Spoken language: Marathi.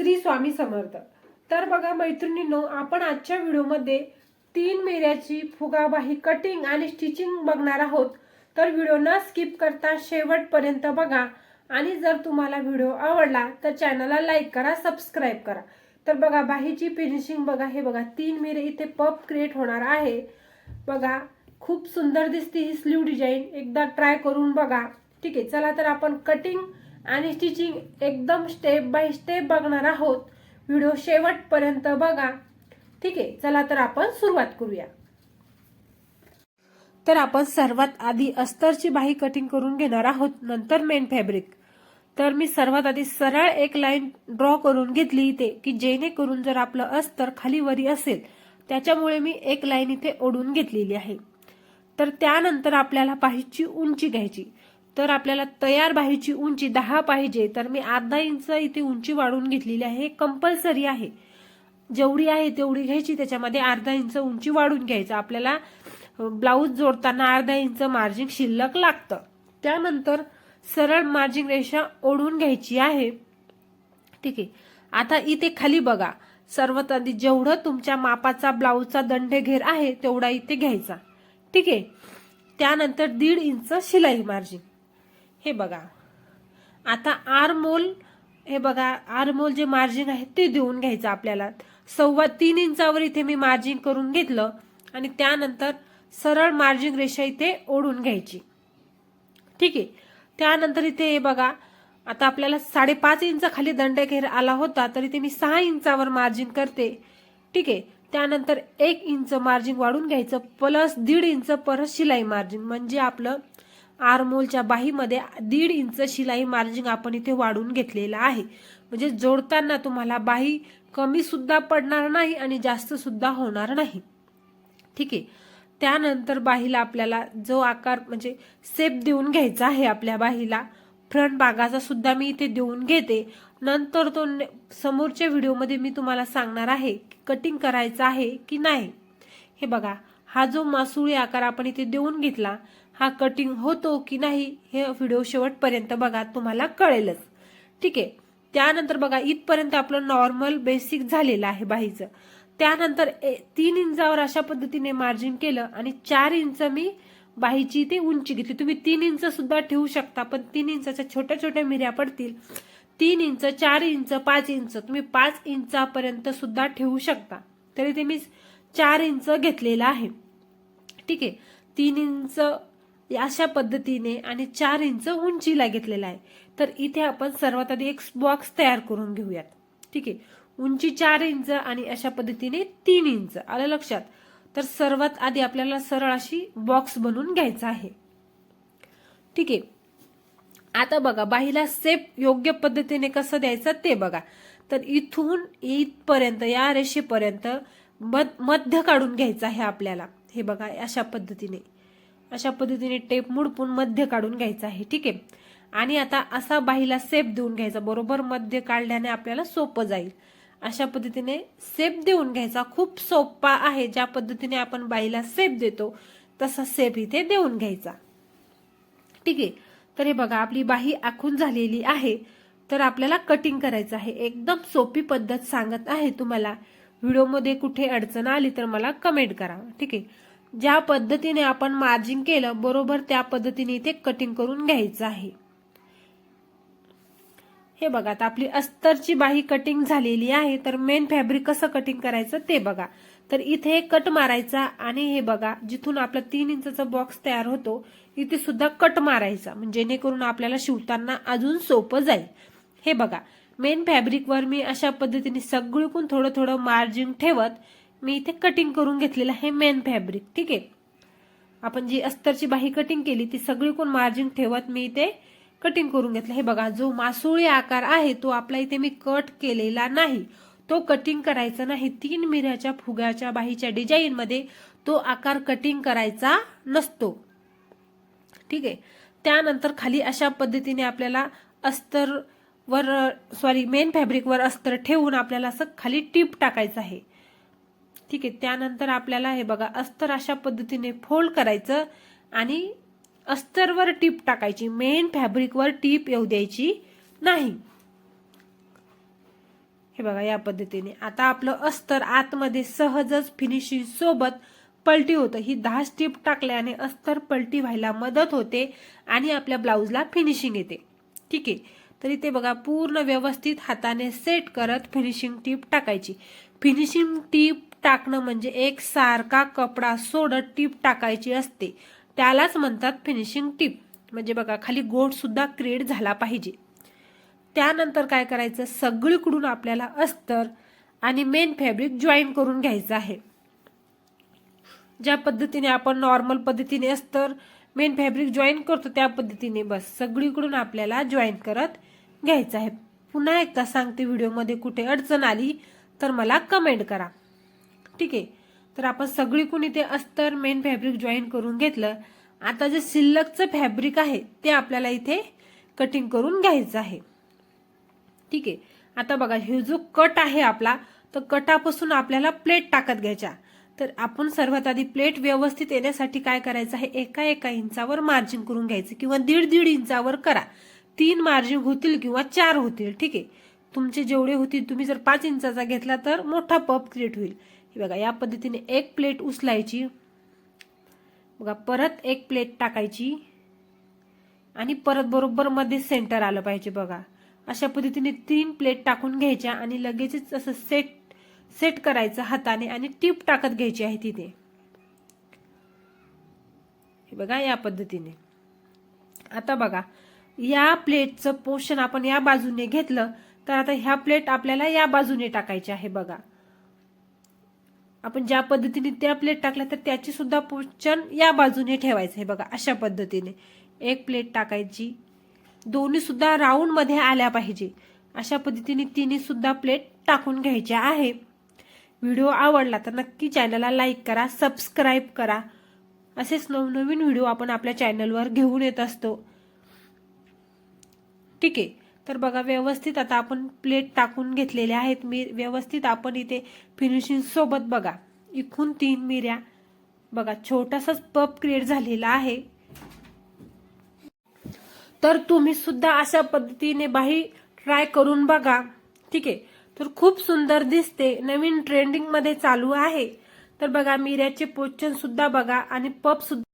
श्री स्वामी समर्थ. तर बघा मैत्रिणींनो आपण आजच्या व्हिडिओमध्ये तीन मेऱ्याची फुगाबाही कटिंग आणि स्टिचिंग बघणार आहोत. तर व्हिडिओ न स्किप करता शेवटपर्यंत बघा. आणि जर तुम्हाला व्हिडिओ आवडला तर चॅनलला लाईक करा सबस्क्राईब करा. तर बघा बाहीची फिनिशिंग बघा. हे बघा तीन मेरे इथे पप क्रिएट होणार आहे. बघा खूप सुंदर दिसते ही स्लीव डिझाईन एकदा ट्राय करून बघा. ठीक आहे चला तर आपण कटिंग आणि स्टिचिंग एकदम स्टेप बाय स्टेप बघणार आहोत. व्हिडिओ शेवटपर्यंत बघा. ठीक आहे चला तर आपण सुरुवात करूया. तर आपण सर्वात आधी अस्तरची बाही कटिंग करून घेणार आहोत नंतर मेन फॅब्रिक तर मी सर्वात आधी सरळ एक लाईन ड्रॉ करून घेतली इथे की जेणेकरून जर आपलं अस्तर खाली वरी असेल त्याच्यामुळे मी एक लाईन इथे ओढून घेतलेली आहे. तर त्यानंतर आपल्याला बाहीची उंची घ्यायची. तर आपल्याला तयार बाहीची उंची दहा पाहिजे. तर मी अर्धा इंच इथे उंची वाढवून घेतलेली आहे. कंपल्सरी आहे. जेवढी आहे तेवढी घ्यायची. त्याच्यामध्ये अर्धा इंच उंची वाढून घ्यायचं. आपल्याला ब्लाऊज जोडताना अर्धा इंच मार्जिन शिल्लक लागतं. त्यानंतर सरळ मार्जिन रेषा ओढून घ्यायची आहे. ठीक आहे. आता इथे खाली बघा. सर्वात आधी जेवढं तुमच्या मापाचा ब्लाऊजचा दंडघेर आहे तेवढा इथे घ्यायचा. ठीक आहे. त्यानंतर दीड इंच शिलाई मार्जिन हे बघा. आता आर मोल हे बघा आर मोल जे मार्जिन आहे ते देऊन घ्यायचं आपल्याला. सव्वा तीन इंचावर इथे मी मार्जिन करून घेतलं आणि त्यानंतर सरळ मार्जिन रेषा इथे ओढून घ्यायची. ठीक आहे? त्यानंतर इथे हे बघा आता आपल्याला साडेपाच इंच खाली दंडघेर आला होता तर इथे मी सहा इंचावर मार्जिन करते. ठीक आहे? त्यानंतर एक इंच मार्जिन वाढून घ्यायचं प्लस दीड इंच परत शिलाई मार्जिन म्हणजे आपलं आरमोलच्या बाहीमध्ये दीड इंच शिलाई मार्जिन आपण इथे वाढून घेतलेलं आहे. म्हणजे जोडताना तुम्हाला बाही कमी सुद्धा पडणार नाही आणि जास्त सुद्धा होणार नाही. ठीक आहे. त्यानंतर बाहीला आपल्याला जो आकार म्हणजे सेप देऊन घ्यायचा आहे आपल्या बाहीला फ्रंट भागाचा सुद्धा मी इथे देऊन घेते. नंतर तो समोरच्या व्हिडिओमध्ये मी तुम्हाला सांगणार आहे कटिंग करायचं आहे की नाही. हे बघा हा जो मासुळी आकार आपण इथे देऊन घेतला हा कटिंग होतो की नाही हे व्हिडिओ शेवटपर्यंत बघा तुम्हाला कळेलच. ठीक आहे? त्यानंतर बघा इथपर्यंत आपलं नॉर्मल बेसिक झालेलं आहे बाहीचं त्यानंतर तीन इंचावर अशा पद्धतीने मार्जिन केलं आणि चार इंच मी बाहीची ते उंची घेतली. तुम्ही तीन इंच सुद्धा ठेवू शकता पण तीन इंचाच्या छोट्या छोट्या मिऱ्या पडतील. तीन इंच चार इंच पाच इंच तुम्ही पाच इंचापर्यंत सुद्धा ठेवू शकता. तरी ते मी चार इंच घेतलेलं आहे. ठीक आहे? तीन इंच अशा पद्धतीने आणि चार इंच उंचीला घेतलेला आहे. तर इथे आपण सर्वात आधी एक बॉक्स तयार करून घेऊयात. ठीक आहे? उंची चार इंच आणि अशा पद्धतीने तीन इंच. आलं लक्षात? तर सर्वात आधी आपल्याला सरळ अशी बॉक्स बनवून घ्यायचा आहे. ठीक आहे? आता बघा बाहीला सेप योग्य पद्धतीने कसं द्यायचं ते बघा. तर इथून इथपर्यंत या रेषेपर्यंत मध्य काढून घ्यायचं आहे आपल्याला. हे बघा अशा पद्धतीने. अशा पद्धतीने टेप मुडपून मध्य काढून घ्यायचा आहे ठीक आहे? आणि आता असा बाहीला सेप देऊन घ्यायचा बरोबर मध्य काढल्याने आपल्याला सोपं जाईल. अशा पद्धतीने सेप देऊन घ्यायचा खूप सोपा आहे. ज्या पद्धतीने आपण बाईला सेप देतो तसा सेप इथे देऊन घ्यायचा. ठीक आहे? तर हे बघा आपली बाही आखून झालेली आहे. तर आपल्याला कटिंग करायचं आहे. एकदम सोपी पद्धत सांगत आहे तुम्हाला. व्हिडिओमध्ये कुठे अडचण आली तर मला कमेंट करा ठीक आहे? ज्या पद्धतीने आपण मार्जिंग केलं बरोबर त्या पद्धतीने इथे कटिंग करून घ्यायचं आहे. हे बघा आता आपली अस्तरची बाही कटिंग झालेली आहे तर मेन फॅब्रिक कसं कटिंग करायचं ते बघा. तर इथे कट मारायचा आणि हे बघा जिथून आपला तीन इंचा बॉक्स तयार होतो इथे सुद्धा कट मारायचा म्हणजे जेणेकरून आपल्याला शिवताना अजून सोपं जाईल. हे बघा मेन फॅब्रिकवर मी अशा पद्धतीने सगळीकून थोडं थोडं मार्जिन ठेवत मी इथे कटिंग करून घेतलेलं आहे मेन फॅब्रिक ठीक आहे? आपण जी अस्तरची बाही कटिंग केली ती सगळीकून मार्जिन ठेवत मी इथे कटिंग करून घेतलं. हे बघा जो मासोळी आकार आहे तो आपला इथे मी कट केलेला नाही. तो कटिंग करायचा नाही. तीन मिऱ्याच्या फुग्याच्या बाहीच्या डिझाईन मध्ये तो आकार कटिंग करायचा नसतो. ठीक आहे? त्यानंतर खाली अशा पद्धतीने आपल्याला अस्तर वर सॉरी मेन फॅब्रिकवर अस्तर ठेवून आपल्याला असं खाली टीप टाकायचं आहे. ठीक आहे त्यानंतर आपल्याला हे बघा अस्तर अशा पद्धतीने फोल्ड करायचं आणि अस्तरवर टीप टाकायची. मेन फॅब्रिकवर टीप येऊ द्यायची नाही. हे बघा या पद्धतीने. आता आपलं अस्तर आतमध्ये सहजच फिनिशिंग सोबत पलटी होतं. ही दहा स्टीप टाकल्याने अस्तर पलटी व्हायला मदत होते आणि आपल्या ब्लाऊजला फिनिशिंग येते. ठीक आहे? तरी ते बघा पूर्ण व्यवस्थित हाताने सेट करत फिनिशिंग टीप टाकायची. फिनिशिंग टीप टाकणं म्हणजे एक सारखा कपडा सोडत टीप टाकायची असते. त्यालाच म्हणतात फिनिशिंग टीप म्हणजे बघा खाली गोड सुद्धा क्रिएट झाला पाहिजे. त्यानंतर काय करायचं? सगळीकडून आपल्याला अस्तर आणि मेन फॅब्रिक जॉईन करून घ्यायचं आहे. ज्या पद्धतीने आपण नॉर्मल पद्धतीने अस्तर मेन फॅब्रिक जॉईन करतो त्या पद्धतीने बस सगळीकडून आपल्याला जॉईन करत घ्यायचं आहे. पुन्हा एकदा सांगते व्हिडिओमध्ये कुठे अडचण आली तर मला कमेंट करा. ठीक आहे. तर आपण सगळीकडून इथे अस्तर मेन फॅब्रिक जॉईन करून घेतलं. आता जे शिल्लकचं फॅब्रिक आहे ते आपल्याला इथे कटिंग करून घ्यायचं आहे. ठीक आहे. आता बघा हे जो कट आहे आपला तर कटापासून आपल्याला प्लेट टाकत घ्यायच्या तर आपण सर्वात आधी प्लेट व्यवस्थित येण्यासाठी काय करायचं आहे? एका एका इंचावर मार्जिन करून घ्यायचं किंवा दीड दीड इंचावर करा. तीन मार्जिन होतील किंवा चार होतील. ठीक आहे. तुमचे जेवढे होतील तुम्ही जर पाच इंचाचा घेतला तर मोठा पप क्रिएट होईल. हे बघा या पद्धतीने एक प्लेट उचलायची. बघा परत एक प्लेट टाकायची. आणि परत बरोबर मध्ये सेंटर आलं पाहिजे बघा. अशा पद्धतीने तीन प्लेट टाकून घ्यायच्या आणि लगेचच असं सेट सेट करायचं हाताने आणि टीप टाकत घ्यायची आहे तिथे. हे बघा या पद्धतीने. आता बघा या प्लेटचं पोषण आपण या बाजूने घेतलं तर आता ह्या प्लेट आपल्याला या बाजूने टाकायची आहे बघा. आपण ज्या पद्धतीने त्या प्लेट टाकल्या तर त्याची सुद्धा पोर्शन या बाजूने ठेवायचं आहे. बघा अशा पद्धतीने एक प्लेट टाकायची. दोन्ही सुद्धा राऊंडमध्ये आल्या पाहिजे. अशा पद्धतीने तिन्ही सुद्धा प्लेट टाकून घ्यायच्या आहे. व्हिडिओ आवडला तर नक्की चॅनलला लाईक करा सबस्क्राईब करा. असेच नवनवीन व्हिडिओ आपण आपल्या चॅनलवर घेऊन येत असतो. ठीक आहे. तर बघा व्यवस्थित आता आपण प्लेट टाकून घेतलेल्या आहेत. मी व्यवस्थित आपण इथे फिनिशिंग सोबत बघा. इकून तीन मिऱ्या. बघा छोटासाच पप क्रिएट झालेला आहे. तर तुम्ही सुद्धा अशा पद्धतीने बाही ट्राय करून बघा. ठीक आहे? तर खूप सुंदर दिसते. नवीन ट्रेंडिंगमध्ये चालू आहे. तर बघा मिऱ्याचे पोचन सुद्धा बघा आणि पप सुद्धा